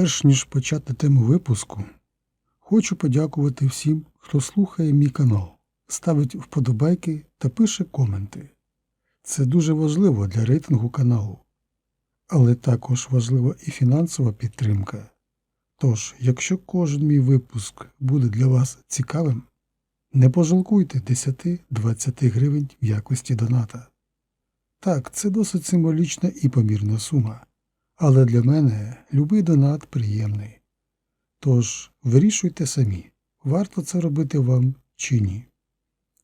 Перш ніж почати тему випуску, хочу подякувати всім, хто слухає мій канал, ставить вподобайки та пише коменти. Це дуже важливо для рейтингу каналу, але також важлива і фінансова підтримка. Тож, якщо кожен мій випуск буде для вас цікавим, не пожалкуйте 10-20 гривень в якості доната. Так, це досить символічна і помірна сума, але для мене любий донат приємний. Тож вирішуйте самі, варто це робити вам чи ні.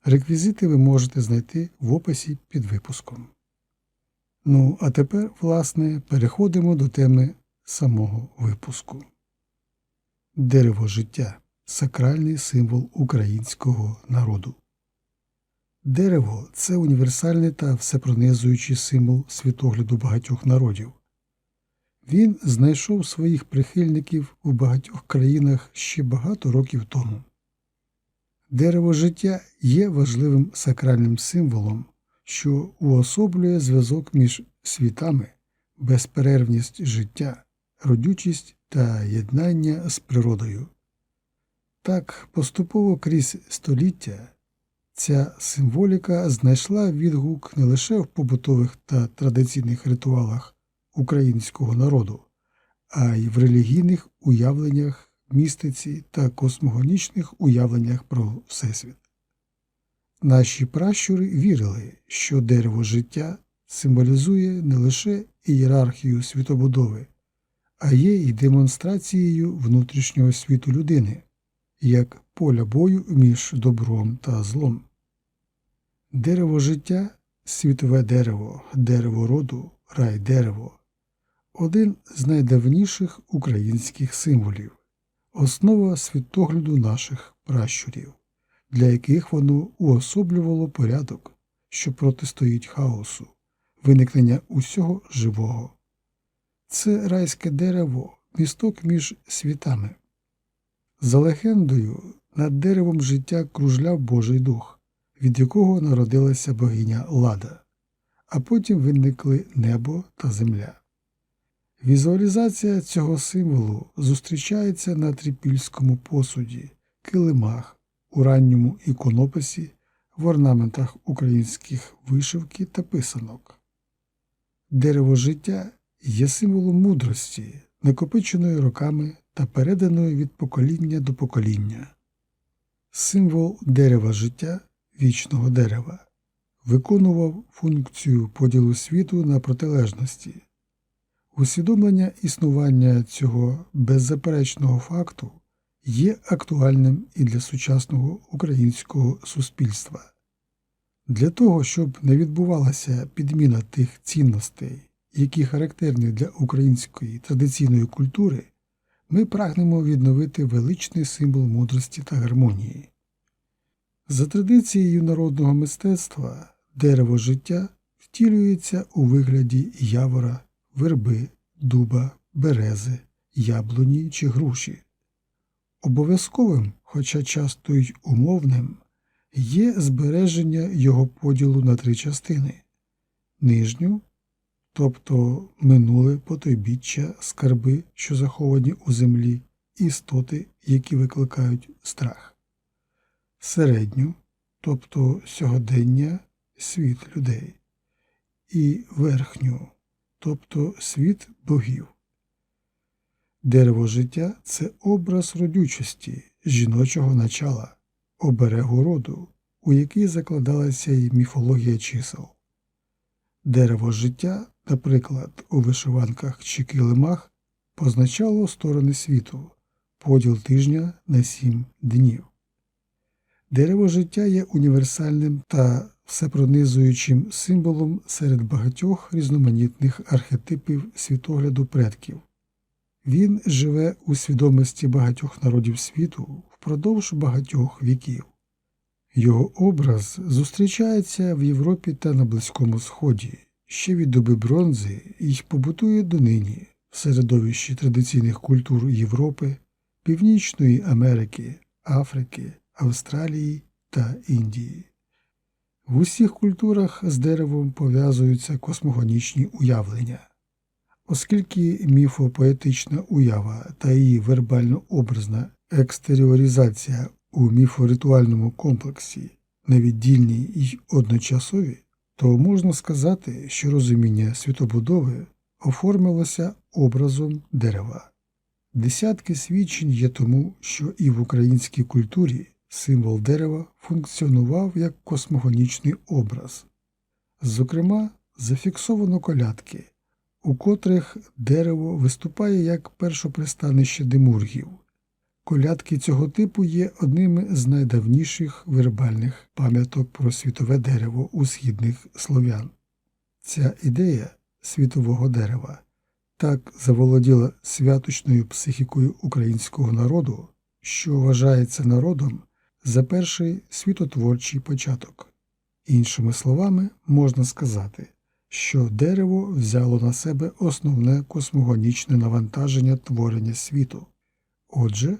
Реквізити ви можете знайти в описі під випуском. Ну, а тепер, власне, переходимо до теми самого випуску. Дерево життя сакральний символ українського народу. Дерево це універсальний та всепронизуючий символ світогляду багатьох народів. Він знайшов своїх прихильників у багатьох країнах ще багато років тому. Дерево життя є важливим сакральним символом, що уособлює зв'язок між світами, безперервність життя, родючість та єднання з природою. Так, поступово крізь століття ця символіка знайшла відгук не лише в побутових та традиційних ритуалах українського народу, а й в релігійних уявленнях містиці та космогонічних уявленнях про Всесвіт. Наші пращури вірили, що дерево життя символізує не лише ієрархію світобудови, а є й демонстрацією внутрішнього світу людини, як поля бою між добром та злом. Дерево життя світове дерево, дерево роду, рай дерево один з найдавніших українських символів, основа світогляду наших пращурів, для яких воно уособлювало порядок, що протистоїть хаосу, виникнення усього живого. Це райське дерево, місток між світами. За легендою, над деревом життя кружляв Божий дух, від якого народилася богиня Лада, а потім виникли небо та земля. Візуалізація цього символу зустрічається на трипільському посуді, килимах, у ранньому іконописі, в орнаментах українських вишивки та писанок. Дерево життя є символом мудрості, накопиченої роками та переданої від покоління до покоління. Символ дерева життя вічного дерева виконував функцію поділу світу на протилежності. Усвідомлення існування цього беззаперечного факту є актуальним і для сучасного українського суспільства. Для того, щоб не відбувалася підміна тих цінностей, які характерні для української традиційної культури, ми прагнемо відновити величний символ мудрості та гармонії. За традицією народного мистецтва дерево життя втілюється у вигляді явора верби, дуба, берези, яблуні чи груші. Обов'язковим, хоча часто й умовним, є збереження його поділу на три частини. Нижню, тобто минуле потойбіччя, скарби, що заховані у землі, істоти, які викликають страх, середню, тобто сьогодення, світ людей, і верхню тобто світ богів. Дерево життя це образ родючості, жіночого начала, оберегу роду, у який закладалася й міфологія чисел. Дерево життя, наприклад, у вишиванках чи килимах позначало сторони світу, поділ тижня на сім днів. Дерево життя є універсальним та всепронизуючим символом серед багатьох різноманітних архетипів світогляду предків. Він живе у свідомості багатьох народів світу впродовж багатьох віків. Його образ зустрічається в Європі та на Близькому Сході ще від доби бронзи і побутує донині в середовищі традиційних культур Європи, Північної Америки, Африки, Австралії та Індії. В усіх культурах з деревом пов'язуються космогонічні уявлення, Оскільки міфопоетична уява та її вербально-образна екстеріоризація у міфоритуальному комплексі невіддільні й одночасові, то можна сказати, що розуміння світобудови оформилося образом дерева. Десятки свідчень є тому, що і в українській культурі символ дерева функціонував як космогонічний образ. Зокрема, зафіксовано колядки, у котрих дерево виступає як першопристанище демургів. Колядки цього типу є одними з найдавніших вербальних пам'яток про світове дерево у східних слов'ян. Ця ідея світового дерева так заволоділа святочною психікою українського народу, що вважається народом за перший світотворчий початок. Іншими словами, можна сказати, що дерево взяло на себе основне космогонічне навантаження творення світу. Отже,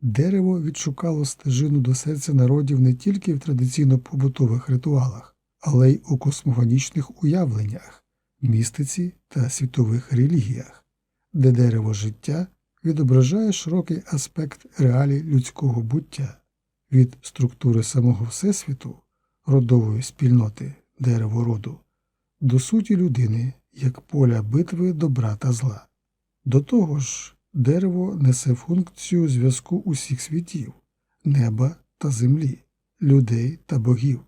дерево відшукало стежину до серця народів не тільки в традиційно побутових ритуалах, але й у космогонічних уявленнях, містиці та світових релігіях, де дерево життя відображає широкий аспект реалій людського буття від структури самого Всесвіту, родової спільноти дерево роду, до суті людини як поля битви добра та зла. До того ж, дерево несе функцію зв'язку усіх світів, неба та землі, людей та богів,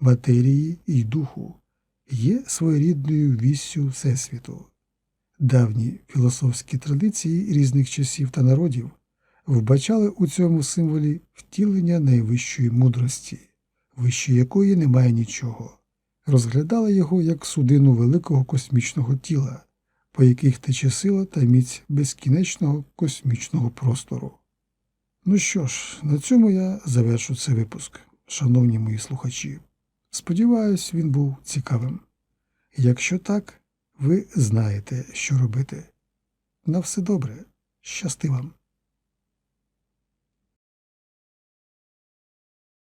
матерії і духу, є своєрідною віссю Всесвіту. Давні філософські традиції різних часів та народів вбачали у цьому символі втілення найвищої мудрості, вище якої немає нічого, розглядали його як судину великого космічного тіла, по яких тече сила та міць безкінечного космічного простору. Ну що ж, на цьому я завершу цей випуск, шановні мої слухачі. Сподіваюсь, він був цікавим. Якщо так, ви знаєте, що робити. На все добре, щасти вам!